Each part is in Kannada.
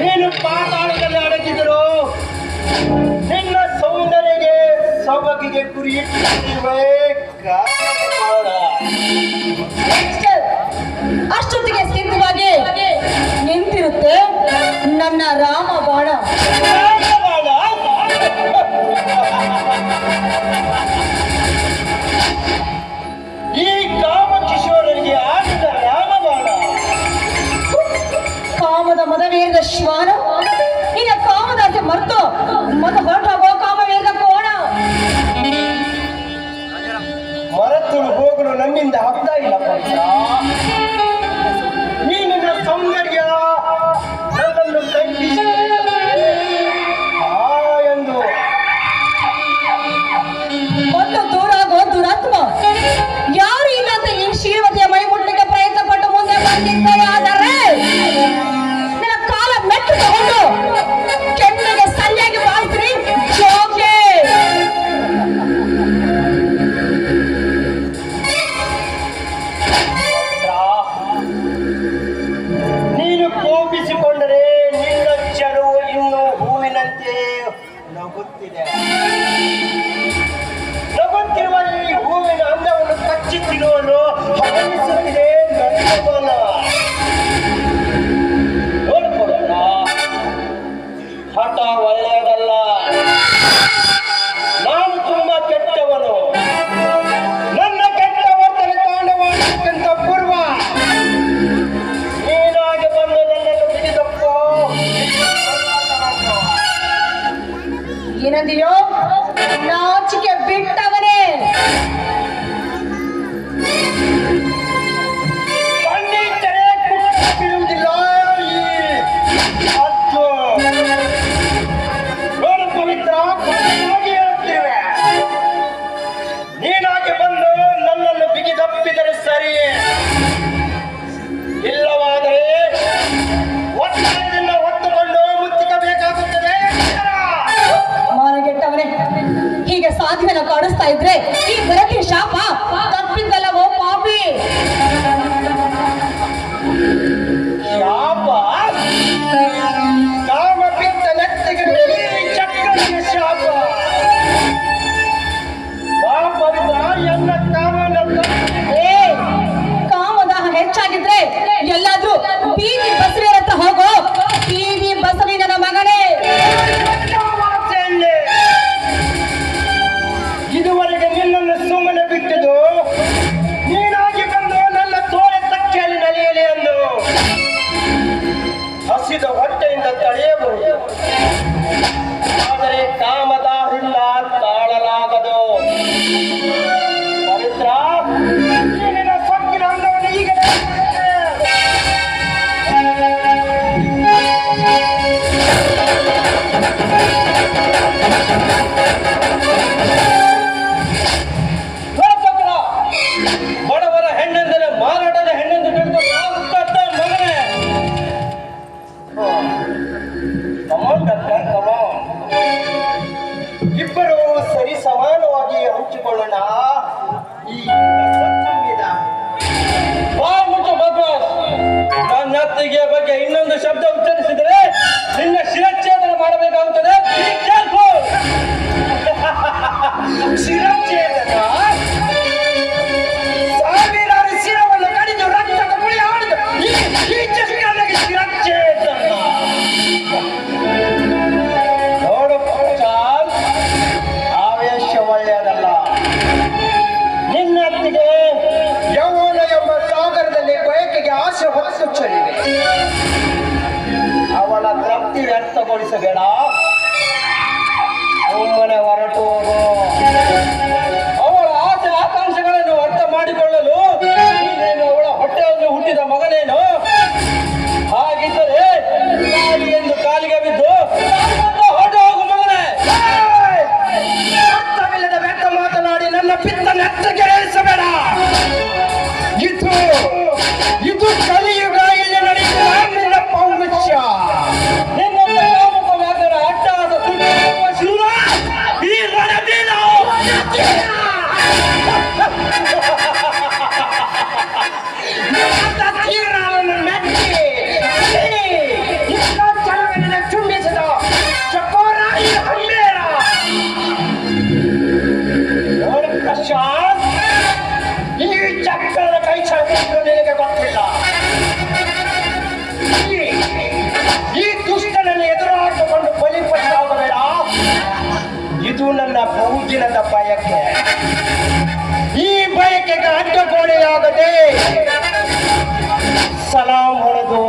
ನೀನು ಪಾತಾಳದಲ್ಲಿ ಅಡಗಿದರು ನಿನ್ನ ಸೌಂದರ್ಯಗೆ ಸೊಬಗಿಗೆ ಗುರಿ ಇಟ್ಟಿರುವೆ ನನ್ನ ರಾಮ ಬಾಣ. ಈ ಕಾಮ ಕಿಶೋರರಿಗೆ ಆಡಿದ ರಾಮ ಬಾಣ. ಕಾಮದ ಮದವೇದ ಶ್ವಾನ. ಇನ್ನ ಕಾಮದಾಸೆ ಮರ್ತು. ಮತ ಹೊರಟಾಗೋ ಕಾಮವೇದ ಕೋಣ ಮರತ್ತು ಹೋಗಲು ನನ್ನಿಂದ ಹಬ್ಬ ಇಲ್ಲ bendiga ಚಕ್ರದ ಕೈ ಚಾಚಿಕೊಂಡು ನಿನಗೆ ಗೊತ್ತಿಲ್ಲ. ಇದು ನನ್ನ ಬಹುದಿನದ ಬಯಕೆ. ಈ ಬಯಕೆಗೆ ಅಡ್ಡಗೋಡೆಯಾಗದೆ ಸಲಾಂ ಹೊಡೆದು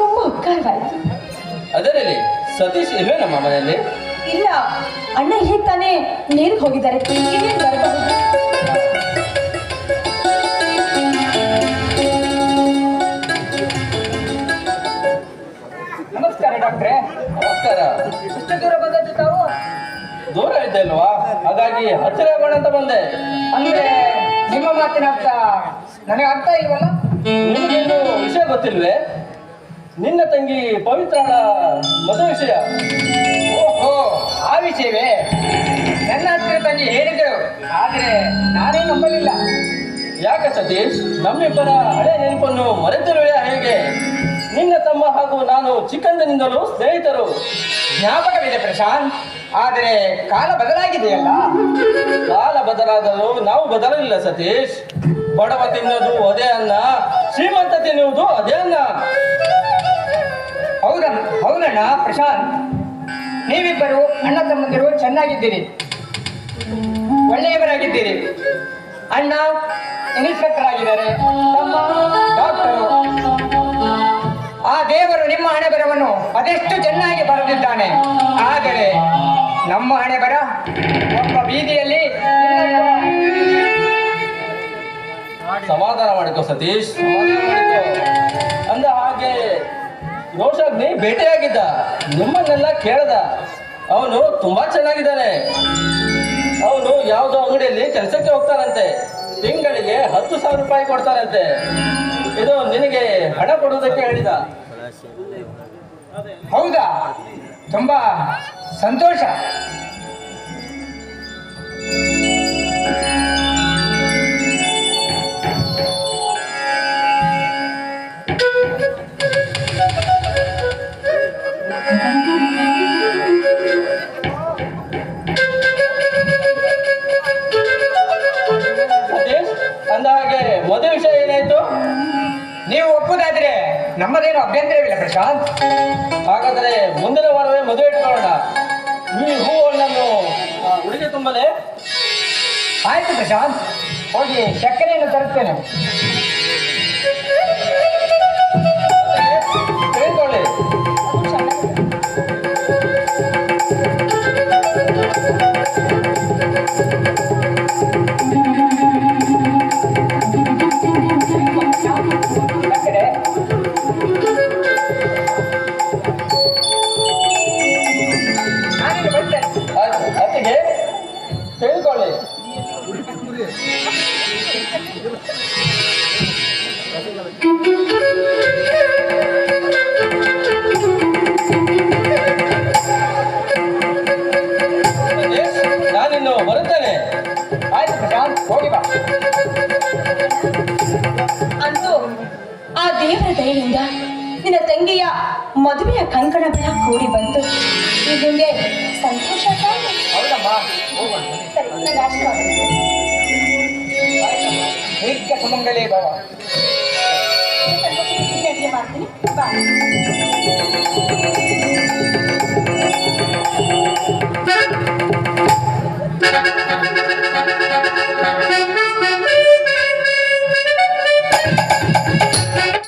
ತುಂಬಾ ಉಪಕಾರವಾಯಿತು ಅದರಲ್ಲಿ ಸತೀಶ್ ಇಲ್ವೇ ನಮ್ಮ ಮನೆಯಲ್ಲಿ? ಇಲ್ಲ ಅಣ್ಣ ಈಗ ತಾನೇ ನೀರು ಹೋಗಿದ್ದಾರೆ. ಇನ್ನೇನ್ ಬರಬಹುದು. ನಮಸ್ಕಾರ ಡಾಕ್ಟ್ರೆ. ನಮಸ್ಕಾರ. ಎಷ್ಟು ದೂರ ಬಂದದ್ದು ತಾವು? ದೂರ ಇದ್ದೆ ಅಲ್ವಾ ಹಾಗಾಗಿ ಹತ್ತಿರ ಆಗೋಣ ಅಂತ ಬಂದೆ. ಅಂದ್ರೆ ನಿಮ್ಮ ಮಾತಿನ ಅರ್ಥ ನನಗೆ ಅರ್ಥ ಇಲ್ವಲ್ಲ ನಿನಗೇನು ವಿಷಯ ಗೊತ್ತಿಲ್ವೇ? ನಿನ್ನ ತಂಗಿ ಪವಿತ್ರ ಮದುವೆ ವಿಷಯ. ಓಹೋ, ಆ ವಿಷಯವೇ? ನನ್ನ ಹತ್ತಿರ ತಂಗಿ ಹೇಳಿದರು ಆದ್ರೆ ನಾನೇ ನಂಬಲಿಲ್ಲ. ಯಾಕೆ ಸತೀಶ್? ನಮ್ಮಿಬ್ಬರ ಹಳೆ ನೆನಪನ್ನು ಮರೆತಿರುವೆ ಹೇಗೆ? ನಿನ್ನ ತಮ್ಮ ಹಾಗೂ ನಾನು ಚಿಕ್ಕಂದಿನಿಂದಲೂ ಸ್ನೇಹಿತರು. ಜ್ಞಾಪಕವಿದೆ ಪ್ರಶಾಂತ್. ಆದರೆ ಕಾಲ ಬದಲಾಗಿದೆಯಲ್ಲ? ಕಾಲ ಬದಲಾದರೂ ನಾವು ಬದಲಲಿಲ್ಲ ಸತೀಶ್. ಬಡವ ತಿನ್ನೋದು ಅದೇ ಅನ್ನ, ಶ್ರೀಮಂತ ತಿನ್ನುವುದು ಅದೇ ಅನ್ನ. ಪ್ರಶಾಂತ್ ನೀವಿಬ್ಬರು ಅಣ್ಣ ತಮ್ಮಂದಿರು ಚೆನ್ನಾಗಿದ್ದೀರಿ. ಒಳ್ಳೆಯವರಾಗಿದ್ದೀರಿ. ಅಣ್ಣ ಇನ್ಸ್ಪೆಕ್ಟರ್ ಆಗಿದ್ದಾರೆ ತಮ್ಮ ಡಾಕ್ಟರು. ಆ ದೇವರು ನಿಮ್ಮ ಹಣೆ ಬರವನ್ನು ಅದೆಷ್ಟು ಚೆನ್ನಾಗಿ ಬರೆದಿದ್ದಾನೆ. ಆದರೆ ನಮ್ಮ ಹಣೆ ಬರ ಒಬ್ಬ ಬೀದಿಯಲ್ಲಿ ಸಮಾಧಾನ ಮಾಡಿಕೊ ಸತೀಶ್. ರೋಷಾಗ್ನಿ ಭೇಟಿಯಾಗಿದ್ದ. ನಿಮ್ಮನ್ನೆಲ್ಲ ಕೇಳ್ದ. ಅವನು ತುಂಬಾ ಚೆನ್ನಾಗಿದ್ದಾನೆ. ಅವನು ಯಾವುದೋ ಅಂಗಡಿಯಲ್ಲಿ ಕೆಲಸಕ್ಕೆ ಹೋಗ್ತಾನಂತೆ. ತಿಂಗಳಿಗೆ ಹತ್ತು ಸಾವಿರ ರೂಪಾಯಿ ಕೊಡ್ತಾನಂತೆ. ಇದು ನಿನಗೆ ಹಣ ಕೊಡೋದಕ್ಕೆ ಹೇಳಿದ. ಹೌದಾ? ತುಂಬಾ ಸಂತೋಷ. ಸತೀಶ್ ಅಂದ ಹಾಗೆ ಮದುವೆ ವಿಷಯ ಏನಾಯ್ತು? ನೀವು ಒಪ್ಪುದಾದ್ರೆ ನಮ್ಮದೇನು ಅಭ್ಯಂತರವಿಲ್ಲ ಪ್ರಶಾಂತ್. ಹಾಗಾದರೆ ಮುಂದಿನ ವಾರವೇ ಮದುವೆ ಇಟ್ಕೊಳ್ಳೋಣ. ಈ ಹೂವನ್ನು ಉಡುಗೆ ತುಂಬಲೇ. ಆಯ್ತು ಪ್ರಶಾಂತ್, ಹೋಗಿ ಸಕ್ಕರೆಯನ್ನು ತರುತ್ತೇನೆ. ದೇವರ ದಯೆಯಿಂದ ನಿನ್ನ ತಂಗಿಯ ಮದುವೆಯ ಕಂಕಣ ಬೆಳ ಕೂಡಿ ಬಂತು. ಈಗ ನಿಂಗೆ ಸಂತೋಷ ಸರಿ ನಂಗೆ ಆಶೀರ್ವಾದ